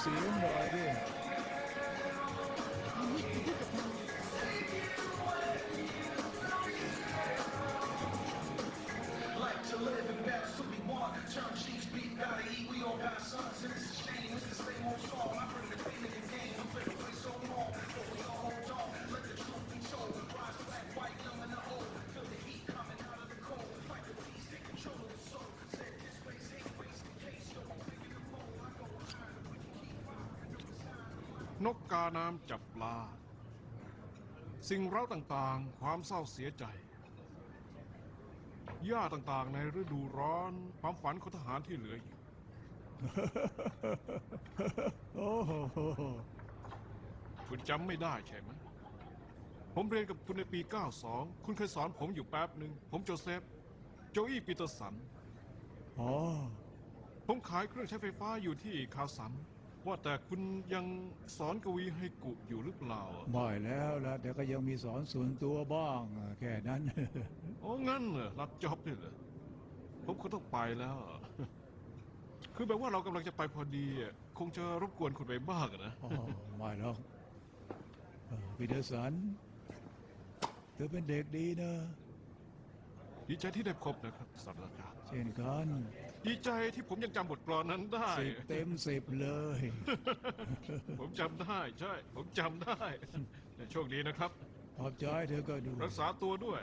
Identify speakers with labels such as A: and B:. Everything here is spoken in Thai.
A: เสียงหน่อยดิ
B: นี่คือพูดกับเรา
C: Like to live and that's what we want. Term sheets, beat, gotta eat. We all got sons, and it's a shame. It's the same old song.
D: นกกาน้ำจับปลา สิ่งเร้าต่างๆ ความเศร้าเสียใจ หญ้าต่างๆ ในฤดูร้อน ความฝันของทหารที่เหลืออยู่
A: โอ้โห
D: คุณจำไม่ได้ใช่ไหม ผมเรียนกับคุณในปี 92 คุณเคยสอนผมอยู่แป๊บหนึ่ง ผมโจเซฟ โจอี้ปีเตอร์สัน
A: อ๋อ
D: ผมขายเครื่องใช้ไฟฟ้าอยู่ที่คาสัน ว่าแต่คุณยังสอนกวีให้กุอยู่หรือเปล่า
A: ไม่แล้วละแต่ก็ยังมีสอนส่วนตัวบ้างอะแค่นั้น
D: โอ้งั้นเหรอรับจ็อบนี่เหรอผมคงต้องไปแล้วคือแบบว่าเรากำลังจะไปพอดีอะคงจะรบกวนคุณไปบ้างอะนะ
A: อ๋อไม่หรอกเออพีเดอร์สันเธอเป็นเด็กดีนะ
D: ดีใจที่ได้พบนะครับศาสตราจารย์
A: เช่นกัน
D: ดีใจที่ผมยังจำบทกลอนนั้นได้
A: สิบเต็มสิบเลย
D: ผมจำได้ใช่ ผมจำได้ โชคดีนะครับ
A: ขอบใจเธอก็ดู
D: รักษาตัวด้วย